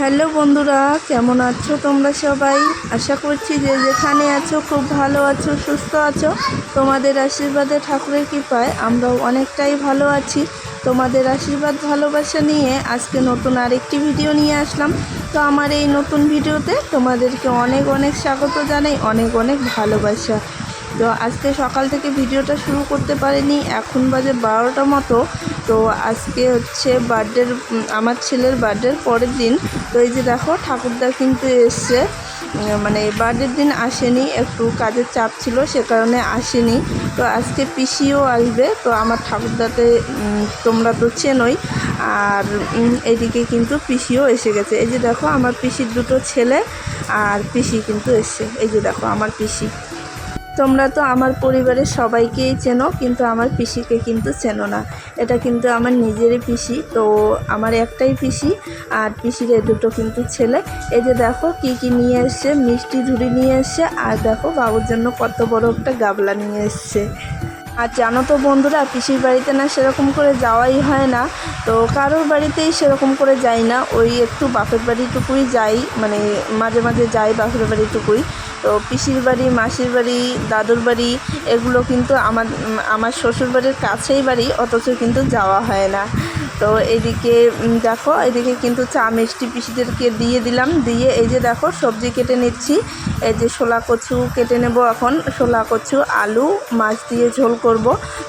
Hello বন্ধুরা, কেমন আছো তোমরা সবাই? আশা করছি যে যেখানে আছো, খুব ভালো আছো, সুস্থ আছো। তোমাদের আশীর্বাদে ঠাকুরের কৃপায় আমরাও অনেকটাই ভালো আছি। তোমাদের আশীর্বাদ, ভালোবাসা নিয়ে আজকে নতুন আরেকটি ভিডিও নিয়ে আসলাম। তো আমার এই নতুন ভিডিওতে তোমাদেরকে অনেক অনেক স্বাগত জানাই, অনেক অনেক ভালোবাসা। তো আজকে সকাল থেকে ভিডিওটা শুরু করতে পারিনি, এখন বাজে বারোটা মতো। তো আজকে হচ্ছে বার্থডের আমার ছেলের বার্থডের পরের দিন। তো এই যে দেখো, ঠাকুরদা কিন্তু এসছে। মানে বার্থডের দিন আসেনি, একটু কাজের চাপ ছিল, সে কারণে আসেনি। তো আজকে পিসিও আসবে, তো আমার ঠাকুরদাতে তোমরা তো চেনোই। আর এদিকে কিন্তু পিসিও এসে গেছে। এই যে দেখো, আমার পিসির দুটো ছেলে, আর পিসি কিন্তু এসছে। এই যে দেখো, আমার পিসি। তোমরা তো আমার পরিবারের সবাইকেই চেনো, কিন্তু আমার পিসিকে কিন্তু চেনো না। এটা কিন্তু আমার নিজেরই পিসি, তো আমার একটাই পিসি, আর পিসির এই দুটো কিন্তু ছেলে। এই যে দেখো কি কি নিয়ে এসছে, মিষ্টি ঝুড়ি নিয়ে এসছে, আর দেখো বাবুর জন্য কত বড় একটা গাবলা নিয়ে এসছে। আর জানো তো বন্ধুরা, পিসির বাড়িতে না সেরকম করে যাওয়াই হয় না, তো কারোর বাড়িতেই সেরকম করে যাই না। ওই একটু বাপের বাড়িটুকুই যাই মানে মাঝে মাঝে যাই বাপের বাড়িটুকুই। তো পিসির বাড়ি, মাসির বাড়ি, দাদুর বাড়ি, এগুলো কিন্তু আমার আমার শ্বশুর বাড়ির কাছেই বাড়ি, অথচ কিন্তু যাওয়া হয় না। তো এদিকে দেখো, এদিকে কিন্তু চা মিষ্টি পিসিদেরকে দিয়ে দিলাম। দিয়ে এই যে দেখো, সবজি কেটে নিচ্ছি। এই যে শোলা কচু কেটে নেব এখন। শোলা কচু, আলু, মাছ দিয়ে ঝোল করব।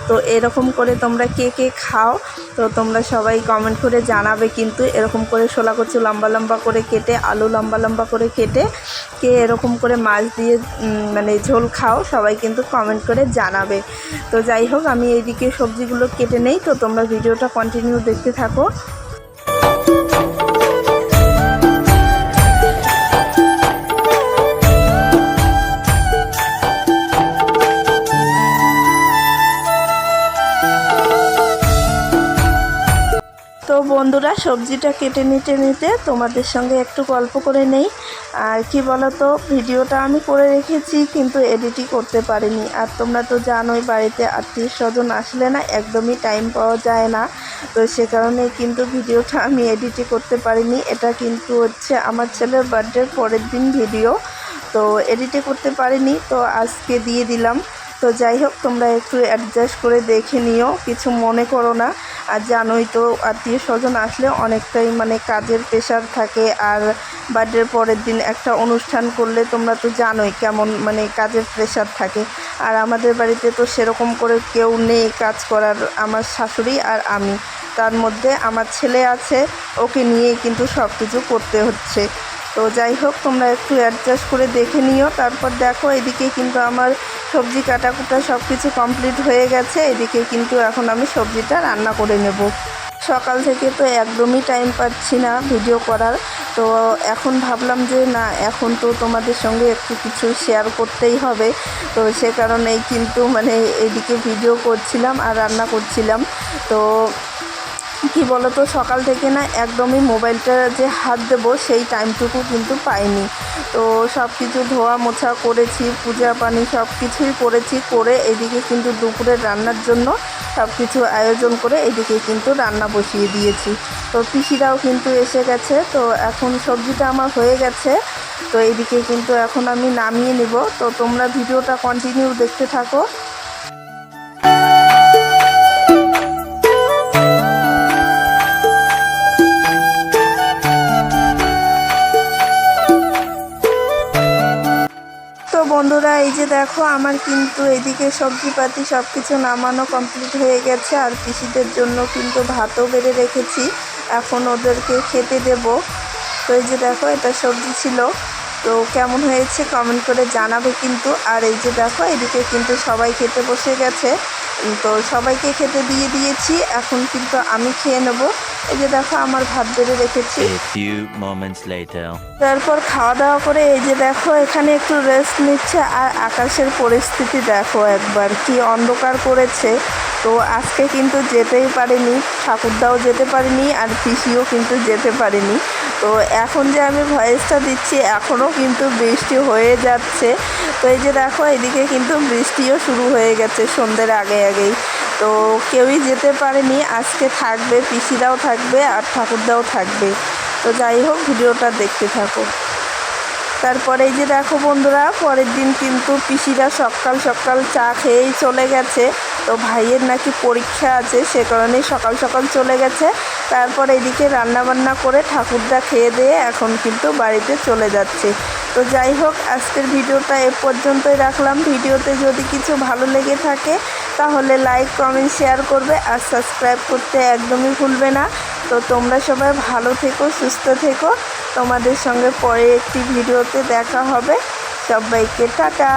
তো এরকম করে তোমরা কে কে খাও, তো তোমরা সবাই কমেন্ট করে জানাবে কিন্তু এরকম করে শোলা কচু লম্বা লম্বা করে কেটে, আলু লম্বা লম্বা করে কেটে কে এরকম করে মাছ দিয়ে মানে ঝোল খাও, সবাই কিন্তু কমেন্ট করে জানাবে। তো যাই হোক, আমি এইদিকে সবজিগুলো কেটে নেই। তো তোমরা ভিডিওটা কন্টিনিউ দেখতে থাকো। বন্ধুরা, সবজিটা কেটে নিতে নিতে তোমাদের সঙ্গে একটু গল্প করে নেই। আর কি বলতো, ভিডিওটা আমি করে রেখেছি, কিন্তু এডিটই করতে পারিনি। আর তোমরা তো জানোই, বাড়িতে আত্মীয় স্বজন আসলে না, একদমই টাইম পাওয়া যায় না। তো সে কারণে কিন্তু ভিডিওটা আমি এডিটই করতে পারিনি। এটা কিন্তু হচ্ছে আমার ছেলের বার্থডের পরের দিন ভিডিও তো এডিটে করতে পারিনি। তো আজকে দিয়ে দিলাম। তো যাই হোক, তোমরা একটু অ্যাডজাস্ট করে দেখে নিও, কিছু মনে করো না। আর জানোই তো আত্মীয় স্বজন আসলে অনেকটাই মানে কাজের প্রেশার থাকে। আর বার্থডের পরের দিন একটা অনুষ্ঠান করলে তোমরা তো জানোই কেমন মানে কাজের প্রেশার থাকে। আর আমাদের বাড়িতে তো সেরকম করে কেউ নেই কাজ করার, আমার শাশুড়ি আর আমি। তার মধ্যে আমার ছেলে আছে, ওকে নিয়েই কিন্তু সব কিছু করতে হচ্ছে। তো যাই হোক, তোমরা একটু অ্যাডজাস্ট করে দেখে নিও। তারপর দেখো, এদিকে কিন্তু আমার সবজি কাটা কুটা সব কিছু কমপ্লিট হয়ে গেছে। এদিকে কিন্তু এখন আমি সবজিটা রান্না করে নেব। সকাল থেকে তো একদমই টাইম পাচ্ছি না ভিডিও করার। তো এখন ভাবলাম যে, না, এখন তো তোমাদের সঙ্গে একটু কিছু শেয়ার করতেই হবে। তো সে কারণেই কিন্তু মানে এদিকে ভিডিও করছিলাম আর রান্না করছিলাম। তো কি বলতো, সকাল থেকে না একদমই মোবাইলটা যে হাত দেবো সেই টাইমটুকু কিন্তু পাইনি। তো সব কিছু ধোয়া মোছা করেছি, পূজা পানি সব কিছুই করেছি, করে এদিকে কিন্তু দুপুরের রান্নার জন্য সব কিছু আয়োজন করে এদিকে কিন্তু রান্না বসিয়ে দিয়েছি। তো পিসিরাও কিন্তু এসে গেছে, তো এখন সবজিটা আমার হয়ে গেছে, তো এদিকে কিন্তু এখন আমি নামিয়ে নিব। তো তোমরা ভিডিওটা কন্টিনিউ দেখতে থাকো। বন্ধুরা, এই যে দেখো, আমার কিন্তু এদিকে সবজিপাতি সব কিছু নামানো কমপ্লিট হয়ে গেছে, আর কৃষিদের জন্য কিন্তু ভাতও বেড়ে রেখেছি। এখন ওদেরকে খেতে দেব। তো এই যে দেখো, এটা সবজি ছিল। তো কেমন হয়েছে কমেন্ট করে জানাবে কিন্তু। আর এই যে দেখো, এদিকে কিন্তু সবাই খেতে বসে গেছে। তো সবাইকে খেতে দিয়ে দিয়েছি এখন কিন্তু আমি খেয়ে নেব। এই যে দেখো আমার ভাত বেড়ে রেখেছি। তারপর খাওয়া দাওয়া করে এই যে দেখো এখানে একটু রেস্ট নিচ্ছে আর আকাশের পরিস্থিতি দেখো একবার কি অন্ধকার করেছে। তো আজকে কিন্তু যেতেই পারেনি ঠাকুরদাও যেতে পারেনি আর পিসিও কিন্তু যেতে পারেনি। তো এখন যে আমি ভয়েসটা দিচ্ছি এখনও কিন্তু বৃষ্টি হয়ে যাচ্ছে। তো এই যে দেখো, এদিকে কিন্তু বৃষ্টিও শুরু হয়ে গেছে সন্ধ্যের আগে আগেই। তো কেউই যেতে পারেনি, আজকে থাকবে, পিসিরাও থাকবে আর ঠাকুরদাও থাকবে। তো যাই হোক, ভিডিওটা দেখতে থাকো। তারপরে এই যে দেখো বন্ধুরা, পরের দিন কিন্তু পিসিরা সকাল সকাল চা খেয়েই চলে গেছে। তো ভাইয়ের নাকি পরীক্ষা আছে, সে কারণেই সকাল সকাল চলে গেছে। তারপর এদিকে রান্না বান্না করে ঠাকুরদা খেয়ে দিয়ে এখন কিন্তু বাড়িতে চলে যাচ্ছে। তো যাই হোক, আজকের ভিডিওটা এ পর্যন্তই রাখলাম। ভিডিওতে যদি কিছু ভালো লেগে থাকে, তাহলে লাইক, কমেন্ট, শেয়ার করবে আর সাবস্ক্রাইব করতে একদমই ভুলবে না। তো তোমরা সবাই ভালো থেকো, সুস্থ থেকো। তোমাদের সঙ্গে পরে একটি ভিডিওতে দেখা হবে। সবাইকে টাটা।